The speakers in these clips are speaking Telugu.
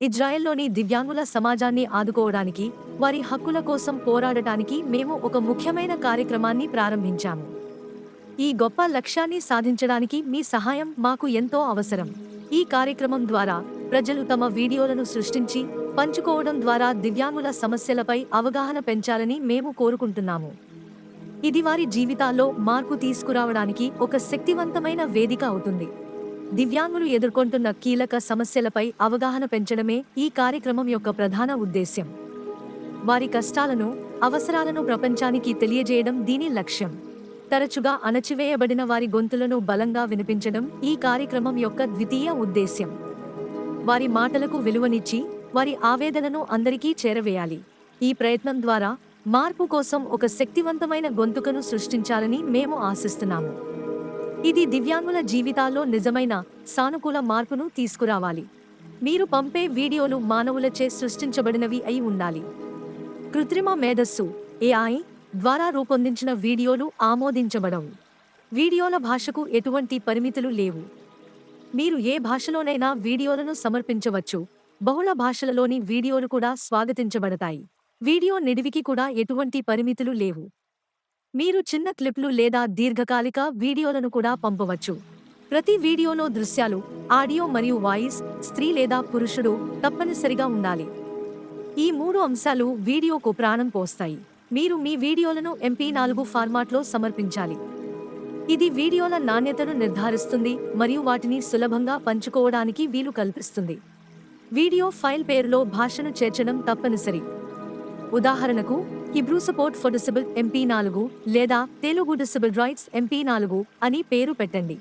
ఇజ్రాయెల్లోని దివ్యాంగుల సమాజాన్ని ఆదుకోవడానికి వారి హక్కుల కోసం పోరాడటానికి మేము ఒక ముఖ్యమైన కార్యక్రమాన్ని ప్రారంభించాము. ఈ గొప్ప లక్ష్యాన్ని సాధించడానికి మీ సహాయం మాకు ఎంతో అవసరం. ఈ కార్యక్రమం ద్వారా ప్రజలు తమ వీడియోలను సృష్టించి పంచుకోవడం ద్వారా దివ్యాంగుల సమస్యలపై అవగాహన పెంచాలని మేము కోరుకుంటున్నాము. ఇది వారి జీవితాల్లో మార్పు తీసుకురావడానికి ఒక శక్తివంతమైన వేదిక అవుతుంది. దివ్యాంగులు ఎదుర్కొంటున్న కీలక సమస్యలపై అవగాహన పెంచడమే ఈ కార్యక్రమం యొక్క ప్రధాన ఉద్దేశ్యం. వారి కష్టాలను అవసరాలను ప్రపంచానికి తెలియజేయడం దీని లక్ష్యం. తరచుగా అణచివేయబడిన వారి గొంతులను బలంగా వినిపించడం ఈ కార్యక్రమం యొక్క ద్వితీయ ఉద్దేశ్యం. వారి మాటలకు విలువనిచ్చి వారి ఆవేదనను అందరికీ చేరవేయాలి. ఈ ప్రయత్నం ద్వారా మార్పు కోసం ఒక శక్తివంతమైన గొంతుకను సృష్టించాలని మేము ఆశిస్తున్నాము. ఇది దివ్యాంగుల జీవితాల్లో నిజమైన సానుకూల మార్పును తీసుకురావాలి. మీరు పంపే వీడియోలు మానవులచే సృష్టించబడినవి అయి ఉండాలి. కృత్రిమ మేధస్సు ఏఐ ద్వారా రూపొందించిన వీడియోలు ఆమోదించబడవు. వీడియోల భాషకు ఎటువంటి పరిమితులు లేవు. మీరు ఏ భాషలోనైనా వీడియోలను సమర్పించవచ్చు. బహుళ భాషలలోని వీడియోలు కూడా స్వాగతించబడతాయి. వీడియో నిడివికి కూడా ఎటువంటి పరిమితులు లేవు. మీరు చిన్న క్లిప్లు లేదా దీర్ఘకాలిక వీడియోలను కూడా పంపవచ్చు. ప్రతి వీడియోలో దృశ్యాలు ఆడియో మరియు వాయిస్ స్త్రీ లేదా పురుషుడు తప్పనిసరిగా ఉండాలి. ఈ మూడు అంశాలు వీడియోకు ప్రాణం పోస్తాయి. మీరు మీ వీడియోలను ఎంపీ నాలుగు ఫార్మాట్లో సమర్పించాలి. ఇది వీడియోల నాణ్యతను నిర్ధారిస్తుంది మరియు వాటిని సులభంగా పంచుకోవడానికి వీలు కల్పిస్తుంది. వీడియో ఫైల్ పేరులో భాషను చేర్చడం తప్పనిసరి. ఉదాహరణకు Hebrew support for disable MP నాలుగు లేదా తెలుగు డిసబుల్ రైట్స్ ఎంపీ నాలుగు అని పేరు పెట్టండి.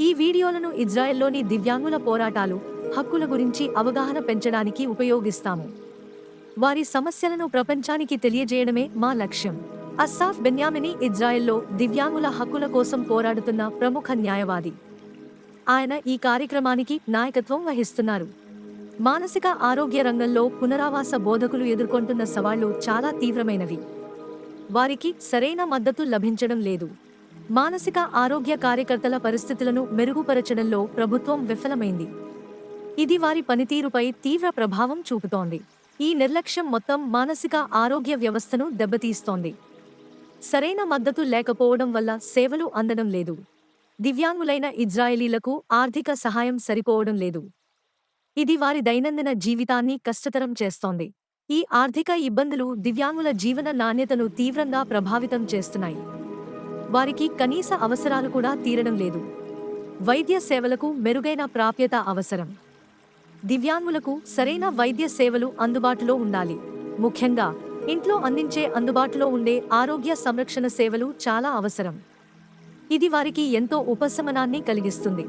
ఈ వీడియోలను ఇజ్రాయెల్లోని దివ్యాంగుల పోరాటాలు హక్కుల గురించి అవగాహన పెంచడానికి ఉపయోగిస్తాము. వారి సమస్యలను ప్రపంచానికి తెలియజేయడమే మా లక్ష్యం. అస్సాఫ్ బెన్యామిని ఇజ్రాయెల్లో దివ్యాంగుల హక్కుల కోసం పోరాడుతున్న ప్రముఖ న్యాయవాది. ఆయన ఈ కార్యక్రమానికి నాయకత్వం వహిస్తున్నారు. మానసిక ఆరోగ్య రంగంలో పునరావాస బోధకులు ఎదుర్కొంటున్న సవాళ్ళు చాలా తీవ్రమైనవి. వారికి సరైన మద్దతు లభించడం లేదు. మానసిక ఆరోగ్య కార్యకర్తల పరిస్థితులను మెరుగుపరచడంలో ప్రభుత్వం విఫలమైంది. ఇది వారి పనితీరుపై తీవ్ర ప్రభావం చూపుతోంది. ఈ నిర్లక్ష్యం మొత్తం మానసిక ఆరోగ్య వ్యవస్థను దెబ్బతీస్తోంది. సరైన మద్దతు లేకపోవడం వల్ల సేవలు అందడం లేదు. దివ్యాంగులైన ఇజ్రాయిలీలకు ఆర్థిక సహాయం సరిపోవడం లేదు. ఇది వారి దైనందిన జీవితాన్ని కష్టతరం చేస్తోంది. ఈ ఆర్థిక ఇబ్బందులు దివ్యాంగుల జీవన నాణ్యతను తీవ్రంగా ప్రభావితం చేస్తున్నాయి. వారికి కనీస అవసరాలు కూడా తీరడం లేదు. వైద్య సేవలకు మెరుగైన ప్రాప్యత అవసరం. దివ్యాంగులకు సరైన వైద్య సేవలు అందుబాటులో ఉండాలి. ముఖ్యంగా ఇంట్లో అందించే అందుబాటులో ఉండే ఆరోగ్య సంరక్షణ సేవలు చాలా అవసరం. ఇది వారికి ఎంతో ఉపశమనాన్ని కలిగిస్తుంది.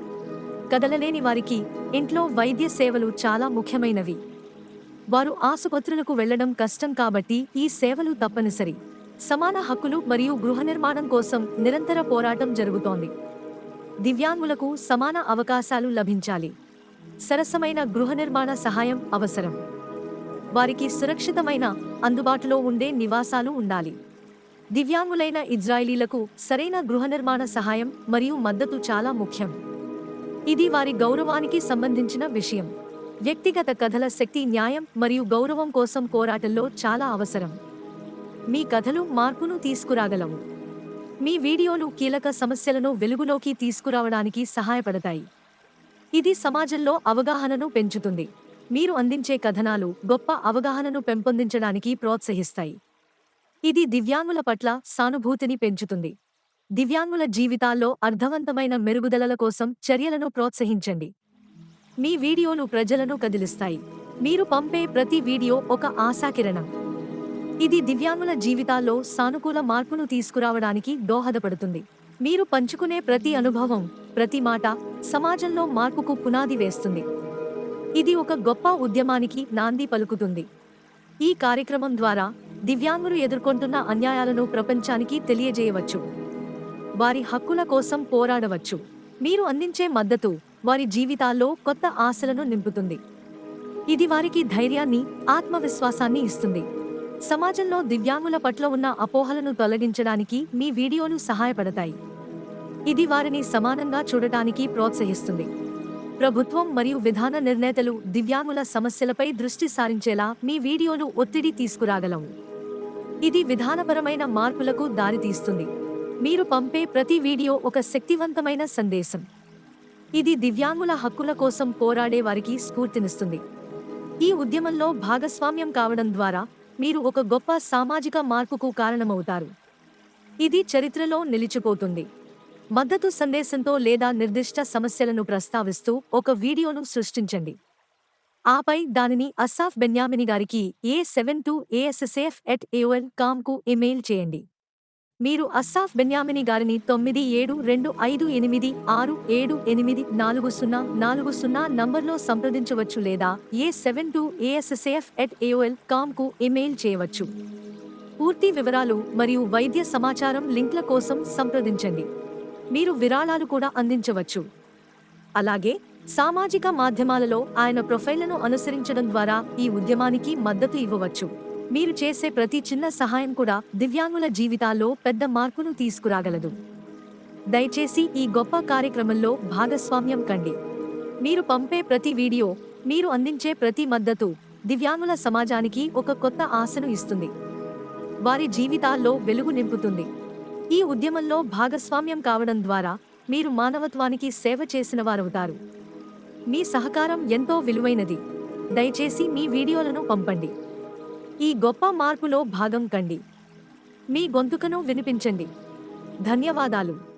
కదలలేని వారికి ఇంట్లో వైద్య సేవలు చాలా ముఖ్యమైనవి. వారు ఆసుపత్రులకు వెళ్ళడం కష్టం కాబట్టి ఈ సేవలు తప్పనిసరి. సమాన హక్కులు మరియు గృహ నిర్మాణం కోసం నిరంతర పోరాటం జరుగుతోంది. దివ్యాంగులకు సమాన అవకాశాలు లభించాలి. సరసమైన గృహ నిర్మాణ సహాయం అవసరం. వారికి సురక్షితమైన అందుబాటులో ఉండే నివాసాలు ఉండాలి. దివ్యాంగులైన ఇజ్రాయిలీలకు సరైన గృహ నిర్మాణ సహాయం మరియు మద్దతు చాలా ముఖ్యం. ఇది వారి గౌరవానికి సంబంధించిన విషయం. వ్యక్తిగత కథల శక్తి న్యాయం మరియు గౌరవం కోసం పోరాటంలో చాలా అవసరం. మీ కథలు మార్పును తీసుకురాగలవు. మీ వీడియోలు కీలక సమస్యలను వెలుగులోకి తీసుకురావడానికి సహాయపడతాయి. ఇది సమాజంలో అవగాహనను పెంచుతుంది. మీరు అందించే కథనాలు గొప్ప అవగాహనను పెంపొందించడానికి ప్రోత్సహిస్తాయి. ఇది దివ్యాంగుల పట్ల సానుభూతిని పెంచుతుంది. దివ్యాంగుల జీవితాల్లో అర్థవంతమైన మెరుగుదలల కోసం చర్యలను ప్రోత్సహించండి. మీ వీడియోలు ప్రజలను కదిలిస్తాయి. మీరు పంపే ప్రతి వీడియో ఒక ఆశాకిరణం. ఇది దివ్యాంగుల జీవితాల్లో సానుకూల మార్పును తీసుకురావడానికి దోహదపడుతుంది. మీరు పంచుకునే ప్రతి అనుభవం ప్రతి మాట సమాజంలో మార్పుకు పునాది వేస్తుంది. ఇది ఒక గొప్ప ఉద్యమానికి నాంది పలుకుతుంది. ఈ కార్యక్రమం ద్వారా దివ్యాంగులు ఎదుర్కొంటున్న అన్యాయాలను ప్రపంచానికి తెలియజేయవచ్చు. వారి హక్కుల కోసం పోరాడవచ్చు. మీరు అందించే మద్దతు వారి జీవితాల్లో కొత్త ఆశలను నింపుతుంది. ఇది వారికి ధైర్యాన్ని ఆత్మవిశ్వాసాన్ని ఇస్తుంది. సమాజంలో దివ్యాంగుల పట్ల ఉన్న అపోహలను తొలగించడానికి మీ వీడియోలు సహాయపడతాయి. ఇది వారిని సమానంగా చూడటానికి ప్రోత్సహిస్తుంది. ప్రభుత్వం మరియు విధాన నిర్ణేతలు దివ్యాంగుల సమస్యలపై దృష్టి సారించేలా మీ వీడియోలు ఒత్తిడి తీసుకురాగలవు. ఇది విధానపరమైన మార్పులకు దారితీస్తుంది. మీరు పంపే ప్రతి వీడియో ఒక శక్తివంతమైన సందేశం. ఇది దివ్యాంగుల హక్కుల కోసం పోరాడే వారికి స్ఫూర్తినిస్తుంది. ఈ ఉద్యమంలో భాగస్వామ్యం కావడం ద్వారా మీరు ఒక గొప్ప సామాజిక మార్పుకు కారణమవుతారు. ఇది చరిత్రలో నిలిచిపోతుంది. మద్దతు సందేశంతో లేదా నిర్దిష్ట సమస్యలను ప్రస్తావిస్తూ ఒక వీడియోను సృష్టించండి. ఆపై దానిని అస్సాఫ్ బెన్యామిని గారికి A seven two ASSF at AOL కామ్కు email చేయండి. మీరు అస్సాఫ్ బెన్యామిని గారిని తొమ్మిది ఏడు రెండు ఐదు ఎనిమిది ఆరు ఏడు ఎనిమిది నాలుగు సున్నా నాలుగు సున్నా నంబర్లో సంప్రదించవచ్చు లేదా A seven two ASSAF at AOL కామ్కు email చేయవచ్చు. పూర్తి వివరాలు మరియు వైద్య సమాచారం లింక్ల కోసం సంప్రదించండి. మీరు విరాళాలు కూడా అందించవచ్చు. అలాగే సామాజిక మాధ్యమాలలో ఆయన ప్రొఫైళ్ళను అనుసరించడం ద్వారా ఈ ఉద్యమానికి మద్దతు ఇవ్వవచ్చు. మీరు చేసే ప్రతి చిన్న సహాయం కూడా దివ్యాంగుల జీవితాల్లో పెద్ద మార్పును తీసుకురాగలదు. దయచేసి ఈ గొప్ప కార్యక్రమంలో భాగస్వామ్యం కండి. మీరు పంపే ప్రతి వీడియో మీరు అందించే ప్రతి మద్దతు దివ్యాంగుల సమాజానికి ఒక కొత్త ఆశను ఇస్తుంది. వారి జీవితాల్లో వెలుగు నింపుతుంది. ఈ ఉద్యమంలో భాగస్వామ్యం కావడం ద్వారా మీరు మానవత్వానికి సేవ చేసిన వారవుతారు. మీ సహకారం ఎంతో విలువైనది. దయచేసి మీ వీడియోలను పంపండి. ఈ గొప్ప మార్పులో భాగం కండి. మీ గొంతుకను వినిపించండి. ధన్యవాదాలు.